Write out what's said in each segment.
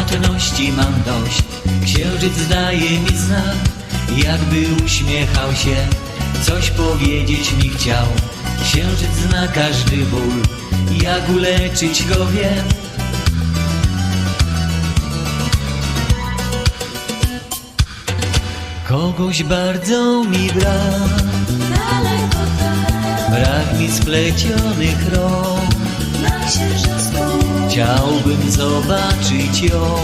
samotności mam dość. Księżyc daje mi znak Jakby uśmiechał się. Coś powiedzieć mi chciał. Księżyc zna każdy ból Jak uleczyć go wiem. Kogoś bardzo mi brak. Brak mi splecionych rąk Chciałbym zobaczyć ją.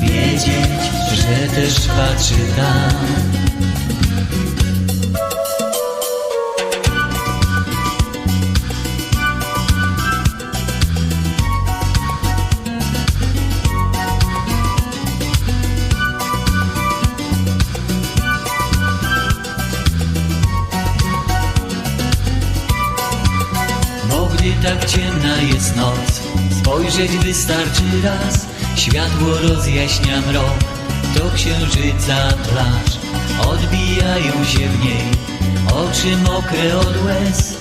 Wiedzieć, że też patrzy tam tak ciemna jest noc. Spojrzeć wystarczy raz Światło rozjaśnia mrok. Do księżyca twarz Odbijają się w niej Oczy mokre od łez.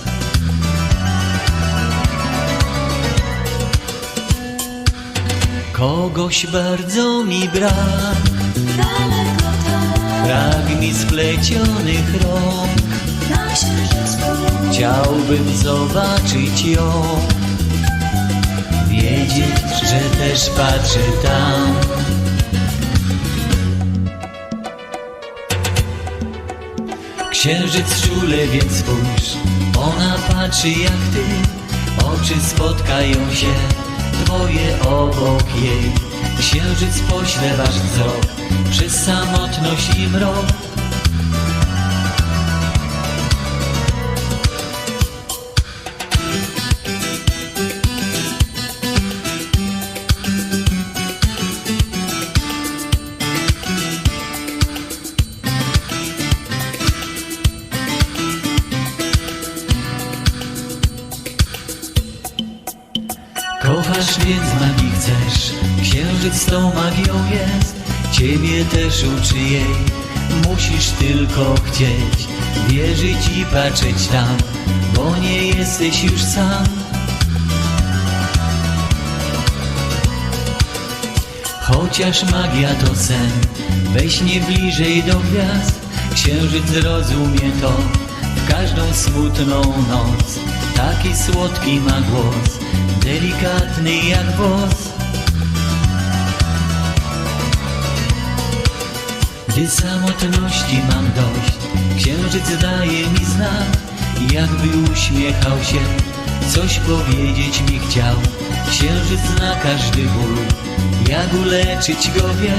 Kogoś bardzo mi brak. Daleko tam, Brak mi splecionych rąk na księżycu Chciałbym zobaczyć ją. Wiedzieć, że też patrzy tam. Księżyc czule, więc spójrz. Ona patrzy jak ty. Oczy spotkają się. Twoje obok jej. Księżyc pośle wasz wzrok. Przez samotność i mrok Kochasz, więc magii chcesz. Księżyc tą magią jest Ciebie też uczy jej. Musisz tylko chcieć Wierzyć i patrzeć tam Bo nie jesteś już sam. Chociaż magia to sen Weź nie bliżej do gwiazd. Księżyc zrozumie to W każdą smutną noc. Taki słodki ma głos Delikatny jak włos. Gdy samotności mam dość Księżyc daje mi znak. Jakby uśmiechał się Coś powiedzieć mi chciał. Księżyc zna każdy ból Jak uleczyć go wie